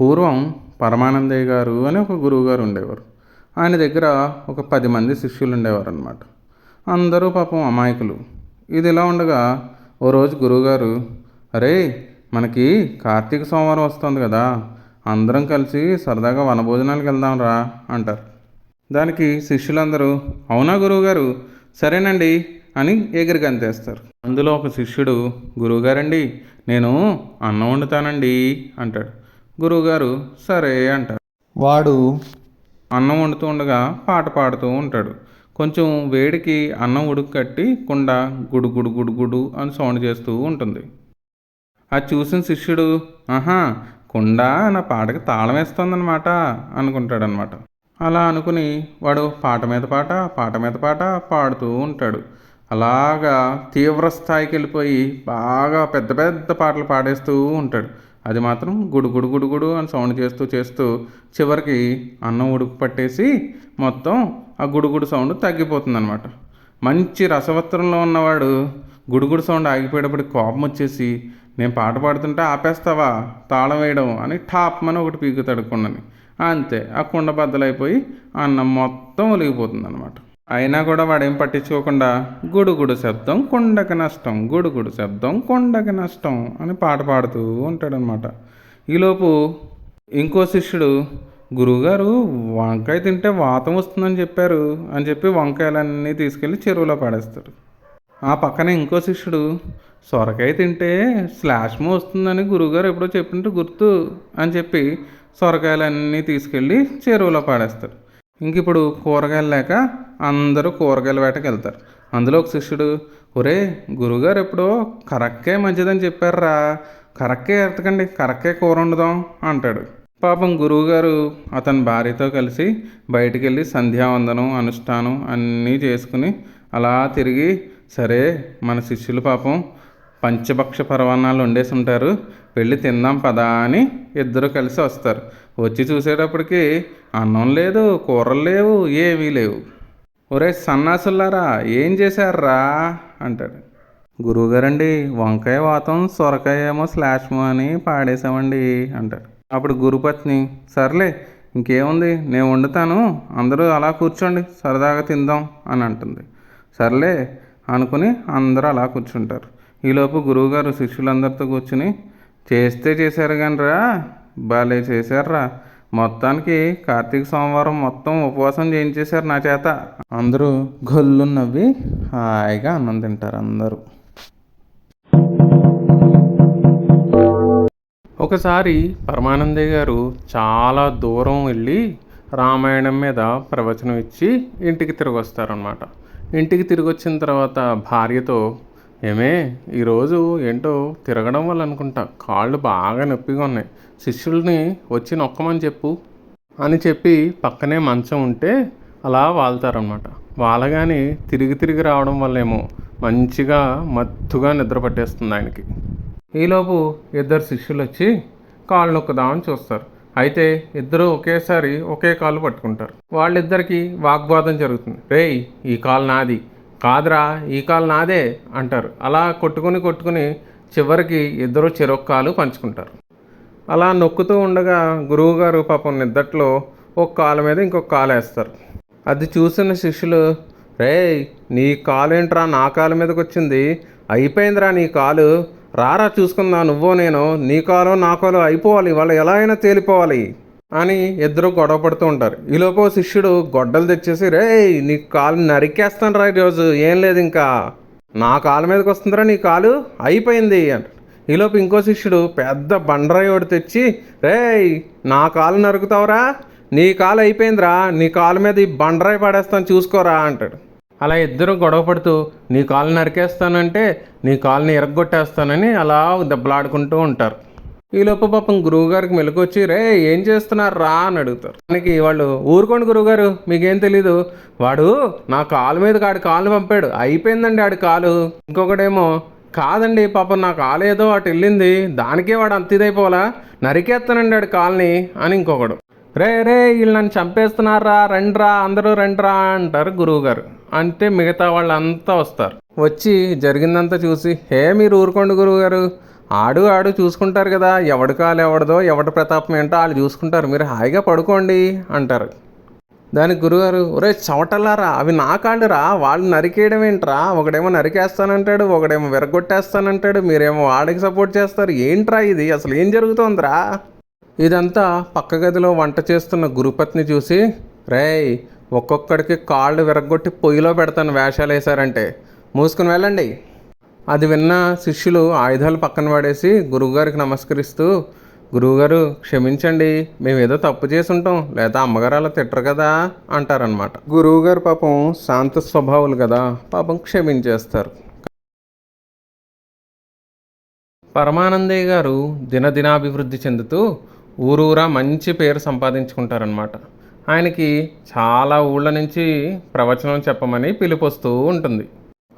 పూర్వం పరమానందయ్య గారు అని ఒక గురువు గారు ఉండేవారు. ఆయన దగ్గర ఒక పది మంది శిష్యులు ఉండేవారు అనమాట అందరూ పాపం అమాయకులు. ఇది ఇలా ఉండగా ఓ రోజు గురువుగారు అరే మనకి కార్తీక సోమవారం వస్తుంది కదా అందరం కలిసి సరదాగా వనభోజనాలకు వెళ్దాం రా అంటారు. దానికి శిష్యులందరూ అవునా గురువుగారు? సరేనండి అని ఎగిరి గంతేస్తారు. అందులో ఒక శిష్యుడు గురువుగారండి నేను అన్నం వండుతానండి అంటాడు. గురువుగారు సరే అంటారు. వాడు అన్నం వండుతూ ఉండగా పాట పాడుతూ ఉంటాడు. కొంచెం వేడికి అన్నం ఉడుకు కట్టి కుండ గుడు గుడు గుడు గుడు అని సౌండ్ చేస్తూ ఉంటుంది. అది చూసిన శిష్యుడు ఆహా కుండ నా పాటకి తాళం వేస్తుందన్నమాట అనుకుంటాడనమాట అలా అనుకుని వాడు పాట మీద పాట పాట మీద పాట పాడుతూ ఉంటాడు. అలాగా తీవ్ర స్థాయికి వెళ్ళిపోయి బాగా పెద్ద పెద్ద పాటలు పాడేస్తూ ఉంటాడు. అది మాత్రం గుడు గుడు గుడు గుడు అని సౌండ్ చేస్తూ చేస్తూ చివరికి అన్నం ఉడుకు పట్టేసి మొత్తం ఆ గుడుగుడు సౌండ్ తగ్గిపోతుంది అనమాట మంచి రసవత్రంలో ఉన్నవాడు గుడుగుడు సౌండ్ ఆగిపోయేటప్పుడు కోపం వచ్చేసి నేను పాట పాడుతుంటే ఆపేస్తావా? తాళం వేయడం అని టాప్ అని ఒకటి పీకు కుండని. అంతే ఆ కుండ బద్దలైపోయి అన్నం మొత్తం ఒలిగిపోతుంది అనమాట అయినా కూడా వాడేం పట్టించుకోకుండా గుడుగుడు శబ్దం కొండకి నష్టం గుడుగుడు శబ్దం కొండకి నష్టం అని పాట పాడుతూ ఉంటాడనమాట. ఈలోపు ఇంకో శిష్యుడు గురువుగారు వంకాయ తింటే వాతం వస్తుందని చెప్పారు అని చెప్పి వంకాయలన్నీ తీసుకెళ్ళి చెరువులో పడేస్తాడు. ఆ పక్కన ఇంకో శిష్యుడు సొరకాయ తింటే శ్లాష్మ వస్తుందని గురువుగారు ఎప్పుడో చెప్పినట్టు గుర్తు అని చెప్పి సొరకాయలన్నీ తీసుకెళ్ళి చెరువులో పాడేస్తాడు. ఇంక ఇప్పుడు కూరగాయలు లేక అందరూ కూరగాయల వేటకి వెళ్తారు. అందులో ఒక శిష్యుడు ఒరే గురుగారు ఎప్పుడో కరక్కే మంచిదని చెప్పారురా. కరక్కే ఎత్తకండి కరక్కే కూర వండుదాం అంటాడు. పాపం గురువుగారు అతని భార్యతో కలిసి బయటికి వెళ్ళి సంధ్యావందనం అనుష్ఠానం అన్నీ చేసుకుని అలా తిరిగి సరే మన శిష్యులు పాపం పంచభక్ష పరవాన్నాలు వండేసి ఉంటారు వెళ్ళి తిందాం పదా అని ఇద్దరు కలిసి వస్తారు. వచ్చి చూసేటప్పటికి అన్నం లేదు కూరలు లేవు ఏమీ లేవు. ఒరే సన్నాసులారా ఏం చేశారా అంటాడు. గురువుగారండి వంకాయ వాతం సొరకాయ ఏమో స్లాష్మో అని పాడేశామండి అంటాడు. అప్పుడు గురుపత్ని సర్లే ఇంకేముంది నేను వండుతాను అందరూ అలా కూర్చోండి సరదాగా తిందాం అని అంటుంది. సర్లే అనుకుని అందరూ అలా కూర్చుంటారు. ఈలోపు గురువుగారు శిష్యులందరితో కూర్చుని చేస్తే చేశారు కానీ రా బాలే చేశారురా మొత్తానికి కార్తీక సోమవారం మొత్తం ఉపవాసం చేయించేశారు నా చేత. అందరూ గొల్లు నవ్వి హాయిగా అన్నం తింటారు అందరూ. ఒకసారి పరమానందయ్య గారు చాలా దూరం వెళ్ళి రామాయణం మీద ప్రవచనం ఇచ్చి ఇంటికి తిరిగి వస్తారనమాట ఇంటికి తిరిగి వచ్చిన తర్వాత భార్యతో ఏమే ఈరోజు ఏంటో తిరగడం వల్ల అనుకుంటా. కాళ్ళు బాగా నొప్పిగా ఉన్నాయి. శిష్యుల్ని వచ్చి నొక్కమని చెప్పు అని చెప్పి పక్కనే మంచం ఉంటే అలా వాళ్తారనమాట వాలగానే తిరిగి తిరిగి రావడం వల్లేమో మంచిగా మత్తుగా నిద్ర పట్టేస్తుంది ఆయనకి. ఈలోపు ఇద్దరు శిష్యులు వచ్చి కాళ్ళు నొక్కుదామని చూస్తారు. అయితే ఇద్దరు ఒకేసారి ఒకే కాలు పట్టుకుంటారు. వాళ్ళిద్దరికీ వాగ్వాదం జరుగుతుంది. రేయ్ ఈ కాలు నాది. కాదురా ఈ కాలు నాదే అంటారు. అలా కొట్టుకుని కొట్టుకుని చివరికి ఇద్దరు చెరొక్క కాలు పంచుకుంటారు. అలా నొక్కుతూ ఉండగా గురువుగారు పాపం నిద్దట్లో ఒక కాలు మీద ఇంకొక కాలు వేస్తారు. అది చూసిన శిష్యులు రేయ్ నీ కాలు ఏంట్రా నా కాలు మీదకి వచ్చింది అయిపోయిందిరా నీ కాలు. రారా చూసుకుందా నువ్వో నేను. నీ కాలో నా కాలో అయిపోవాలి. వాళ్ళు ఎలా అయినా తేలిపోవాలి. అని ఇద్దరు గొడవ పడుతూ ఉంటారు. ఈలోపు శిష్యుడు గొడ్డలు తెచ్చేసి రే నీ కాలు నరికేస్తాను రా ఈరోజు ఏం లేదు ఇంకా. నా కాలు మీదకి వస్తుందిరా నీ కాలు అయిపోయింది అంటాడు. ఈలోపు ఇంకో శిష్యుడు పెద్ద బండరాయి ఒకటి తెచ్చి రేయ్ నా కాలు నరుకుతావురా? నీ కాలు అయిపోయిందిరా నీ కాలు మీద ఈ బండరాయి పడేస్తాను చూసుకోరా అంటాడు. అలా ఇద్దరు గొడవ పడుతూ నీ కాలు నరికేస్తానంటే నీ కాలుని ఎరగొట్టేస్తానని అలా దెబ్బలాడుకుంటూ ఉంటారు. ఈలోపు పాపం గురువుగారికి మెలకొచ్చి రే ఏం చేస్తున్నారు? రా అని అడుగుతారు. దానికి వాళ్ళు ఊరుకోండి గురువుగారు మీకేం తెలీదు. వాడు నా కాలు మీద ఆడి కాలు పంపాడు. అయిపోయిందండి ఆడి కాలు. ఇంకొకడేమో కాదండి పాపం నా కాలు ఏదో అటు వెళ్ళింది. దానికే వాడు అంత ఇదైపోవాలా? నరికేస్తానండి ఆడి కాల్ని అని ఇంకొకడు. రే రే వీళ్ళు నన్ను చంపేస్తున్నారా? రండ్రా అందరూ రండ్రా అంటారు గురువుగారు. అంటే మిగతా వాళ్ళంతా వస్తారు. వచ్చి జరిగిందంతా చూసి హే మీరు ఊరుకోండి గురువుగారు. ఆడు ఆడు చూసుకుంటారు కదా. ఎవడి కాలు ఎవడదో ఎవడి ప్రతాపం ఏంటో వాళ్ళు చూసుకుంటారు. మీరు హాయిగా పడుకోండి అంటారు. దానికి గురుగారు ఒరే చవటలారా అవి నా కాళ్ళురా వాళ్ళు నరికేయడం ఏంట్రా? ఒకడేమో నరికేస్తానంటాడు ఒకడేమో విరగొట్టేస్తానంటాడు మీరేమో వాడికి సపోర్ట్ చేస్తారు. ఏంట్రా ఇది? అసలు ఏం జరుగుతోందిరా? ఇదంతా పక్క గదిలో వంట చేస్తున్న గురుపత్ని చూసి రేయ్ ఒక్కొక్కడికి కాళ్ళు విరగొట్టి పొయ్యిలో పెడతాను వేషాలు వేశారంటే మూసుకుని వెళ్ళండి. అది విన్న శిష్యులు ఆయుధాలు పక్కన పడేసి గురువుగారికి నమస్కరిస్తూ గురువుగారు క్షమించండి మేము ఏదో తప్పు చేసి ఉంటాం లేదా అమ్మగారు అలా తిట్టరు కదా అంటారనమాట గురువుగారు పాపం శాంత స్వభావులు కదా పాపం క్షమించేస్తారు. పరమానందయ్య గారు దినదినాభివృద్ధి చెందుతూ ఊరూరా మంచి పేరు సంపాదించుకుంటారనమాట ఆయనకి చాలా ఊళ్ళ నుంచి ప్రవచనం చెప్పమని పిలుపొస్తూ ఉంటుంది.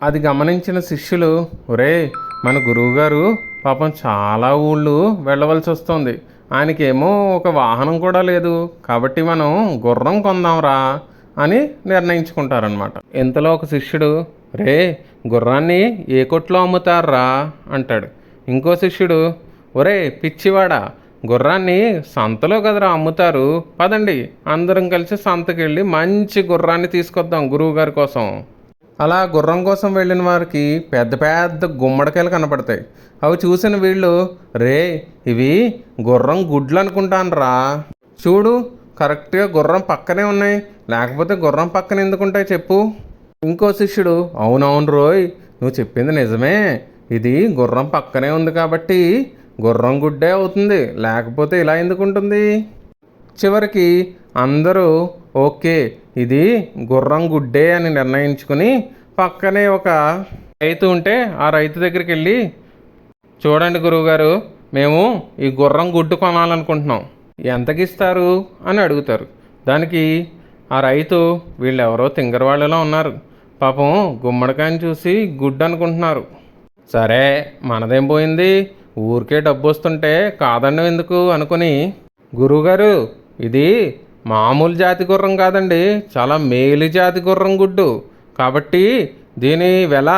అది గమనించిన శిష్యులు ఒరే మన గురువుగారు పాపం చాలా ఊళ్ళు వెళ్ళవలసి వస్తుంది. ఆయనకేమో ఒక వాహనం కూడా లేదు. కాబట్టి మనం గుర్రం కొందాంరా అని నిర్ణయించుకుంటారనమాట ఇంతలో ఒక శిష్యుడు రే గుర్రాన్ని ఏ కొట్లో అమ్ముతారా? అంటాడు. ఇంకో శిష్యుడు ఒరే పిచ్చివాడా గుర్రాన్ని సంతలో కదరా అమ్ముతారు? పదండి అందరం కలిసి సంతకెళ్ళి మంచి గుర్రాన్ని తీసుకొద్దాం గురువు గారి కోసం. అలా గుర్రం కోసం వెళ్ళిన వారికి పెద్ద పెద్ద గుమ్మడికాయలు కనపడతాయి. అవి చూసిన వీళ్ళు రే ఇవి గుర్రం గుడ్లు అనుకుంటానురా. చూడు కరెక్ట్గా గుర్రం పక్కనే ఉన్నాయి. లేకపోతే గుర్రం పక్కన ఎందుకు ఉంటాయి చెప్పు. ఇంకో శిష్యుడు అవునవును రోయ్ నువ్వు చెప్పింది నిజమే. ఇది గుర్రం పక్కనే ఉంది కాబట్టి గుర్రం గుడ్డే అవుతుంది. లేకపోతే ఇలా ఎందుకుంటుంది? చివరికి అందరూ ఓకే ఇది గుర్రం గుడ్డే అని నిర్ణయించుకుని పక్కనే ఒక రైతు ఉంటే ఆ రైతు దగ్గరికి వెళ్ళి చూడండి గురువుగారు మేము ఈ గుర్రం గుడ్డు కొనాలనుకుంటున్నాం. ఎంతకి ఇస్తారు అని అడుగుతారు. దానికి ఆ రైతు వీళ్ళెవరో తింగరవాళ్ళలో ఉన్నారు. పాపం గుమ్మడికాయని చూసి గుడ్డు అనుకుంటున్నారు. సరే మనదేం పోయింది? ఊరికే డబ్బు వస్తుంటే కాదండం ఎందుకు? అనుకుని గురువుగారు ఇది మామూలు జాతి గుర్రం కాదండి చాలా మేలు జాతి గుర్రం గుడ్డు. కాబట్టి దీని వెల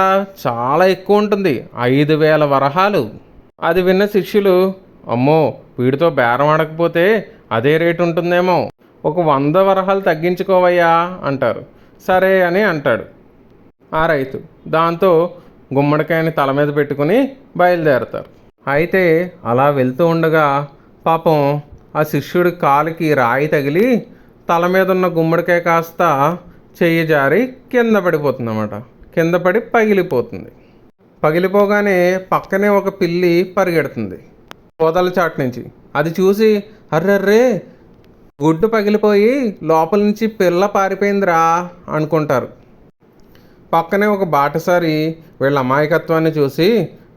చాలా ఎక్కువ ఉంటుంది ఐదు వేల వరహాలు. అది విన్న శిష్యులు అమ్మో వీడితో బేరం ఆడకపోతే అదే రేటు ఉంటుందేమో. ఒక వంద వరహాలు తగ్గించుకోవయ్యా అంటారు. సరే అని అంటాడు. ఆ రైతు దాంతో గుమ్మడికాయని తల మీద పెట్టుకుని బయలుదేరతారు. అయితే అలా వెళ్తూ ఉండగా పాపం ఆ శిష్యుడి కాలికి రాయి తగిలి తల మీద ఉన్న గుమ్మడికాయ కాస్త చెయ్యి జారి కింద పడిపోతుంది అన్నమాట కింద పడి పగిలిపోతుంది. పగిలిపోగానే పక్కనే ఒక పిల్లి పరిగెడుతుంది. కోదల చాటు నుంచి. అది చూసి అర్రర్రే గుడ్డు పగిలిపోయి లోపల నుంచి పిల్ల పారిపోయిందిరా అనుకుంటారు. పక్కనే ఒక బాటసారి వీళ్ళ అమాయకత్వాన్ని చూసి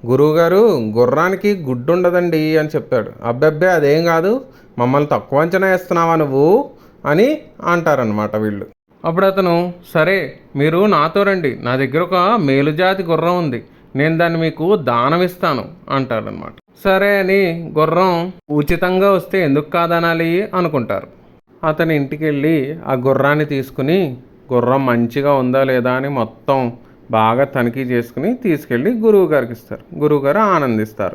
గురువుగారు గుర్రానికి గుడ్డు ఉండదండి అని చెప్తాడు అబ్బబ్బే అదేం కాదు. మమ్మల్ని తక్కువ అంచనా వేస్తున్నావా నువ్వు? అని అంటారనమాట వీళ్ళు. అప్పుడు అతను సరే మీరు నాతో రండి. నా దగ్గర ఒక మేలుజాతి గుర్రం ఉంది. నేను దాన్ని మీకు దానం ఇస్తాను అంటారనమాట సరే అని గుర్రం ఉచితంగా వస్తే ఎందుకు కాదనాలి అనుకుంటారు. అతని ఇంటికి వెళ్ళి ఆ గుర్రాన్ని తీసుకుని గుర్రం మంచిగా ఉందా లేదా అని మొత్తం బాగా తనిఖీ చేసుకుని తీసుకెళ్ళి గురువు గారికి ఇస్తారు. గురువుగారు ఆనందిస్తారు.